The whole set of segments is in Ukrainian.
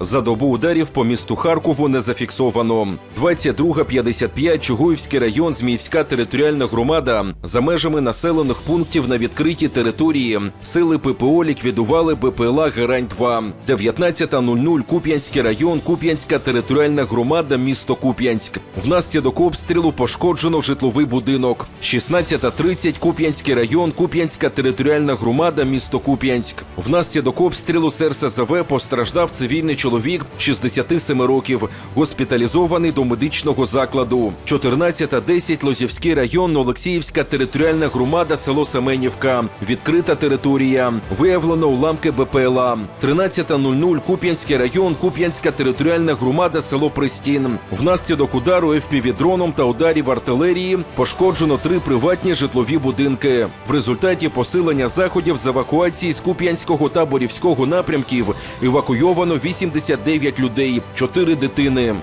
За добу ударів по місту Харкову не зафіксовано. 22.55 Чугуївський район, Зміївська територіальна громада. За межами населених пунктів на відкритій території. Сили ППО ліквідували БПЛА Герань-2. 19.00 Куп'янський район, Куп'янська територіальна громада, місто Куп'янськ. Внаслідок обстрілу пошкоджено житловий будинок. 16.30 Куп'янський район, Куп'янська територіальна громада, місто Куп'янськ. Внаслідок обстрілу з РСЗВ постраждав цивільний 67 років, госпіталізований до медичного закладу. 14.10 Лозівський район, Олексіївська територіальна громада, село Семенівка. Відкрита територія. Виявлено уламки БПЛА. 13.00 Куп'янський район, Куп'янська територіальна громада, село Пристін. Внаслідок удару FPV-дроном та ударів артилерії пошкоджено три приватні житлові будинки. В результаті посилення заходів з евакуації з Куп'янського та Борівського напрямків евакуйовано 89 людей, 4 дитини.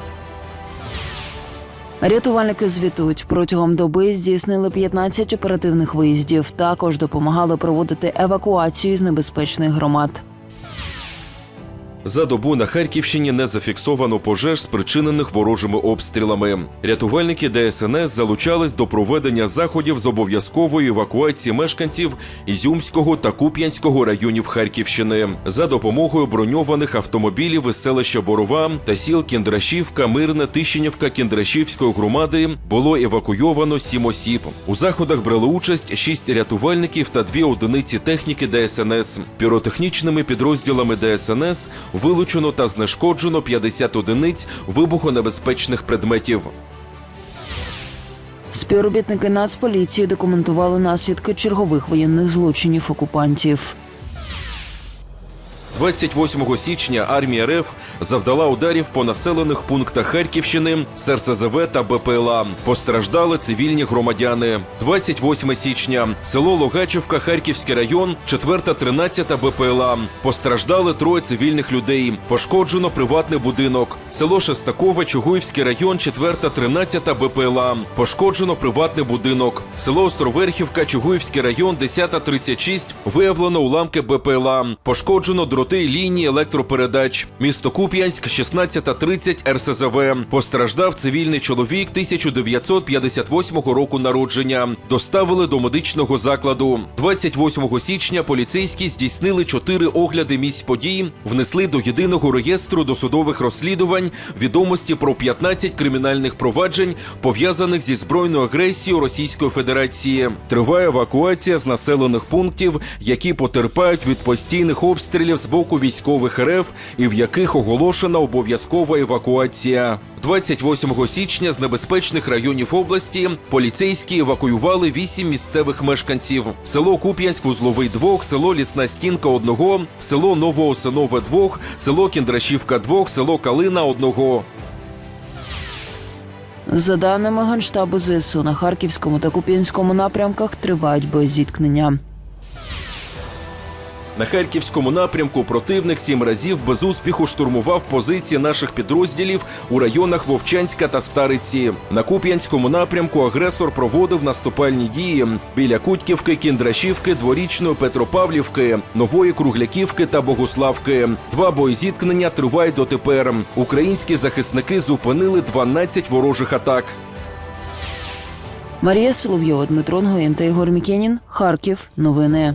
Рятувальники звітують, протягом доби здійснили 15 оперативних виїздів. Також допомагали проводити евакуацію з небезпечних громад. За добу на Харківщині не зафіксовано пожеж, спричинених ворожими обстрілами. Рятувальники ДСНС залучались до проведення заходів з обов'язкової евакуації мешканців Ізюмського та Куп'янського районів Харківщини за допомогою броньованих автомобілів із селища Борова та сіл Кіндрашівка, Мирне, Тищенівка Кіндрашівської громади було евакуйовано сім осіб. У заходах брали участь шість рятувальників та дві одиниці техніки ДСНС. Піротехнічними підрозділами ДСНС вилучено та знешкоджено 50 одиниць вибухонебезпечних предметів. Співробітники Нацполіції документували наслідки чергових воєнних злочинів окупантів. 28 січня армія РФ завдала ударів по населених пунктах Харківщини, СРСЗВ та БПЛА. Постраждали цивільні громадяни. 28 січня село Логачівка, Харківський район, 4-13 БПЛА. Постраждали троє цивільних людей. Пошкоджено приватний будинок. Село Шестакове, Чугуївський район, 4-13 БПЛА. Пошкоджено приватний будинок. Село Островерхівка, Чугуївський район, 10-36. Виявлено уламки БПЛА. Пошкоджено дроти лінії електропередач. Місто Куп'янськ, 16.30 РСЗВ. Постраждав цивільний чоловік 1958 року народження. Доставили до медичного закладу. 28 січня поліцейські здійснили чотири огляди місць подій, внесли до єдиного реєстру досудових розслідувань відомості про 15 кримінальних проваджень, пов'язаних зі збройною агресією Російської Федерації. Триває евакуація з населених пунктів, які потерпають від постійних обстрілів з боку військових РФ і в яких оголошена обов'язкова евакуація. 28 січня з небезпечних районів області поліцейські евакуювали вісім місцевих мешканців: село Куп'янськ, Вузловий двох, село Лісна Стінка одного, село Новоосинове двох, село Кіндрашівка двох, село Калина одного. За даними Генштабу ЗСУ, на Харківському та Куп'янському напрямках тривають боєзіткнення. На харківському напрямку противник сім разів без успіху штурмував позиції наших підрозділів у районах Вовчанська та Стариці. На Куп'янському напрямку агресор проводив наступальні дії біля Кутьківки, Кіндрашівки, Дворічної Петропавлівки, Нової Кругляківки та Богуславки. Два боєзіткнення тривають дотепер. Українські захисники зупинили 12 ворожих атак. Марія Соловйова, Дмитро Нгоєн та Ігор Мікенін. Харків. Новини.